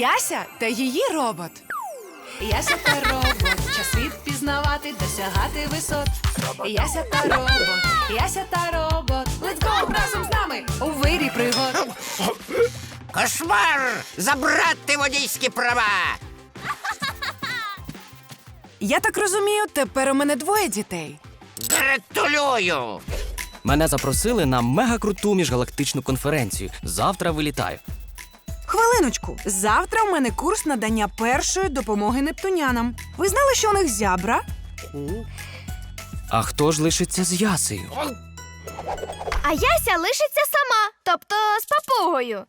Яся та її робот. Яся та робот, час світ пізнавати, досягати висот. Яся та робот, Яся та робот. Let's go разом з нами у вирі пригод. Кошмар! Забрати водійські права! Я так розумію, тепер у мене двоє дітей. Гратулюю! Мене запросили на мегакруту міжгалактичну конференцію. Завтра вилітаю. Хвилиночку, завтра у мене курс надання першої допомоги нептунянам. Ви знали, що у них зябра? А хто ж лишиться з ясею? А Яся лишиться сама, тобто з папугою.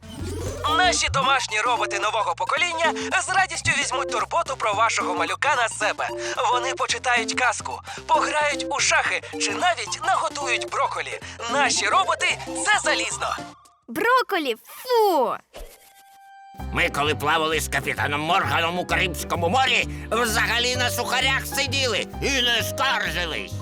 Наші домашні роботи нового покоління з радістю візьмуть турботу про вашого малюка на себе. Вони почитають казку, пограють у шахи чи навіть наготують броколі. Наші роботи це залізно. Броколі, фу! Ми, коли плавали з капітаном Морганом у Карибському морі, взагалі на сухарях сиділи і не скаржились.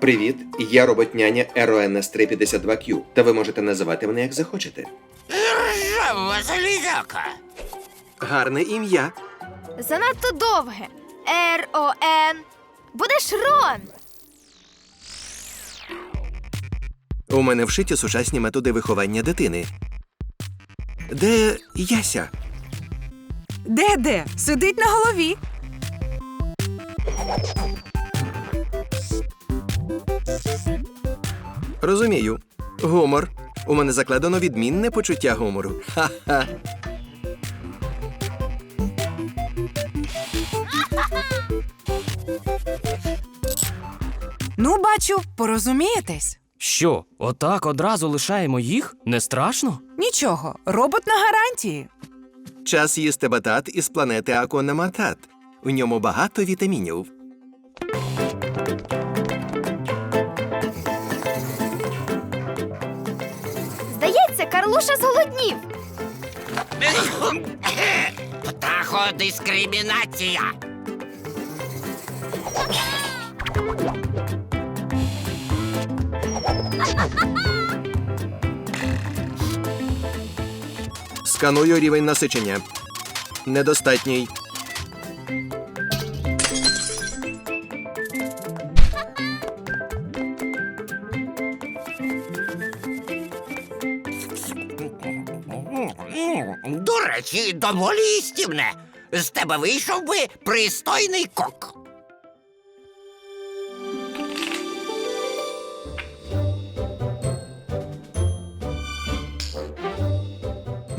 Привіт, я роботняня РОНС 352Q, та ви можете називати мене як захочете. Ржава залізяка! Гарне ім'я. Занадто довге. Р-О-Н. Будеш Рон. У мене вшиті сучасні методи виховання дитини. Де Яся? Де де? Сидить на голові. Розумію. Гумор. У мене закладено відмінне почуття гумору. Ха-ха. Ну, бачу, порозумієтесь. Що, отак одразу лишаємо їх? Не страшно? Нічого, робот на гарантії. Час їсти батат із планети Акономатат. У ньому багато вітамінів. Здається, Карлуша зголоднів. Птаходискримінація! Сканую рівень насичення. Недостатній. До речі, доволі істівне. З тебе вийшов би пристойний кок.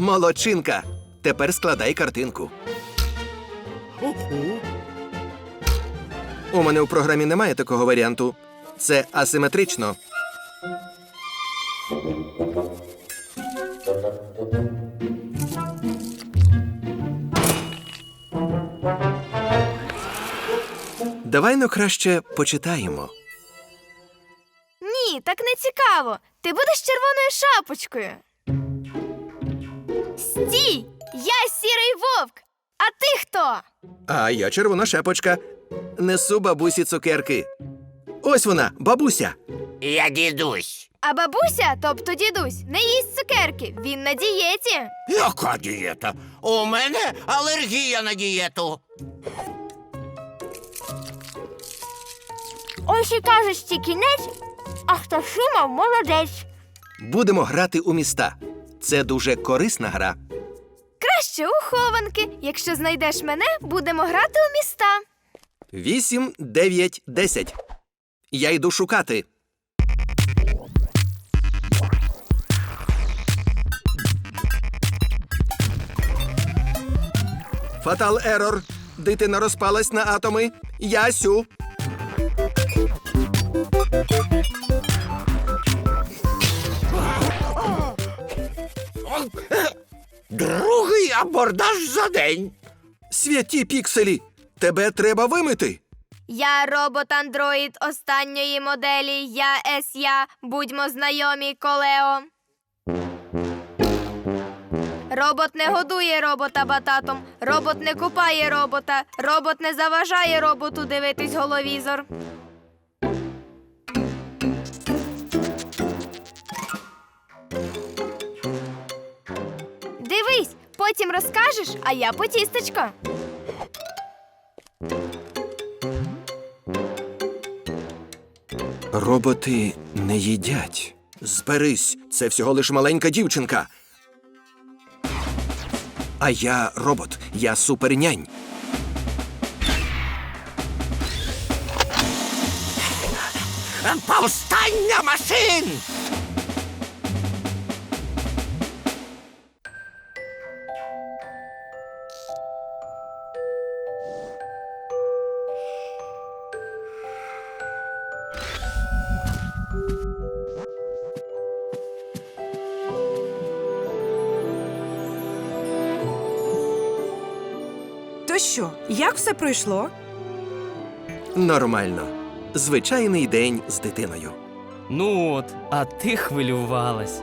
Молодчинка. Тепер складай картинку. У мене у програмі немає такого варіанту. Це асиметрично. Давай ну краще почитаємо. Ні, так не цікаво. Ти будеш червоною шапочкою. Стій! Я сірий вовк. А ти хто? А я червона шепочка. Несу бабусі цукерки. Ось вона, бабуся. Я дідусь. А бабуся, тобто дідусь, не їсть цукерки. Він на дієті. Яка дієта? У мене алергія на дієту. Ось і кажеш кінець, а хто шумав, молодець. Будемо грати у міста. Це дуже корисна гра. Краще у хованки. Якщо знайдеш мене, будемо грати у міста. Вісім, дев'ять, десять. Я йду шукати. Фатал ерор. Дитина розпалась на атоми. Ясю. Другий абордаж за день. Святі пікселі. Тебе треба вимити. Я робот-андроїд останньої моделі. Я ес-я. Будьмо знайомі, колео. Робот не годує робота бататом, робот не купає робота, робот не заважає роботу дивитись головізор. Потім розкажеш, а я по тістечко. Роботи не їдять. Зберись, це всього лиш маленька дівчинка. А я робот, я супернянь. Повстання машин! Що, як все пройшло? Нормально. Звичайний день з дитиною. Ну от, а ти хвилювалась.